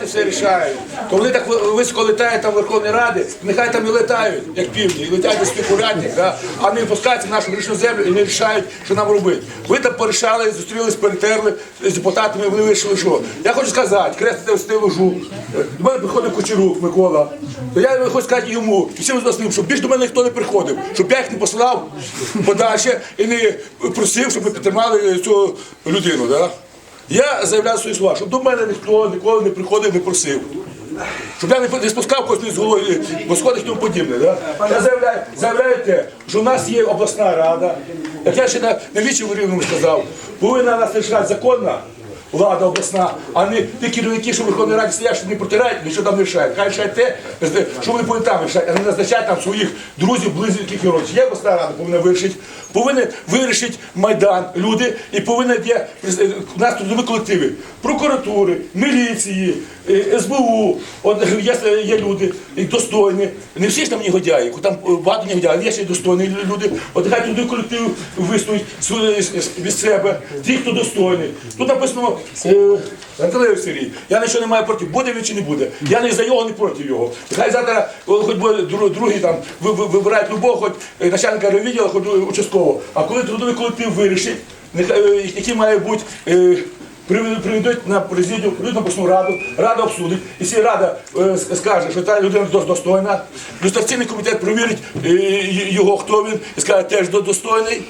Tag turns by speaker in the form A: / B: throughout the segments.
A: депутати все рішають. То вони так високо летають там в Раді, нехай там і летають, як півні, і летять без спекулянтів, да? а не випускаються в нашу грішну землю і не рішають, що нам робити. Ви там порішали, зустрілись, перетерли з депутатами, вони вирішили, що. Я хочу сказати, крестити в стилу жу. До мене приходив Кучерук Микола. То я хочу сказати йому, і всім з ним, щоб більш до мене ніхто не приходив, щоб я їх не посилав подальше і не просив, щоб ми підтримали цю людину. Да? Я заявляю свої слова, щоб до мене ніхто ніколи не приходив, не просив. Щоб я не, спускав когось з голови, бо сходить і тому подібне. Да? Я заявляю, заявляю те, що в нас є обласна рада, як я ще на, на вічі Рівному сказав, повинна нас лишати законна влада обласна, а не ті керівники, що в Верховній Раді стоять, що не протирають, нічого там не рішають. Хай рішають те, що вони повинні там рішати, а не назначають там своїх друзів, близьких і родичів. Є обласна рада повинна вирішити, повинні вирішити Майдан, люди, і повинні є у нас трудові колективи, прокуратури, міліції, е, СБУ, от є, є люди достойні. Не всі ж там негодяї, там е, багато негодяїв, є ще й достойні люди. От нехай трудові колективи вистоять від себе, ті, хто достойний. Тут написано е, Сергій, я нічого не маю проти, буде він чи не буде. Я не за його, не проти його. Хай завтра хоч дру- другий там ви- ви- вибирають любого, хоч е, начальника райвідділу, хоч участкового. А коли трудовий колектив вирішить, е, який має бути. Приведуть, на президію, приведуть на обласну раду, рада обсудить. і Якщо рада е, скаже, що та людина дос- достойна, люстраційний комітет провірить е, його, хто він, і скаже, теж до- достойний.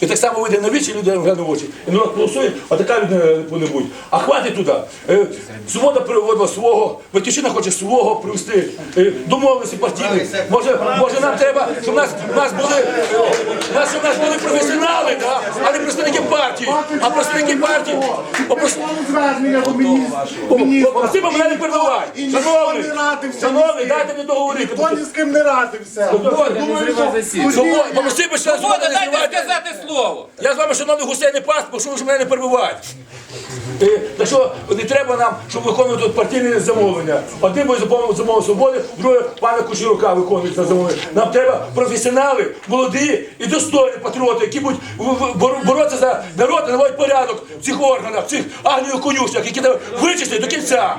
A: І так само вийде на вічі люди гляне в очі. І народ голосує, а така людина бути. А хватить туди. Е, Свобода приводила свого, Батьківщина хоче свого привести. Е, Домовленості партійні. Може, може нам треба, щоб нас, нас були, е, нас, щоб нас були професіонали, да? а не представники партії. А представники партії. а
B: звернення до міністра.
A: Спасибо, мене не
B: перебувають.
A: Шановний, шановний, дайте мені договорити.
B: Ніхто ні з ким не радився.
A: Попроси би ще раз
C: дайте сказати слово.
A: Я з вами, шановний гусей, не пас, бо що ви ж мене не перебиваєте. Е, Так що не треба нам, щоб виконувати тут партійне замовлення. Один буде замовлення свободи, друге пана Кучерука виконується замовлення. Нам треба професіонали, молоді і достойні патріоти, які будуть боротися за народ і наводять порядок в цих органах, в цих агніїв конюшнях, які треба вичистити до кінця.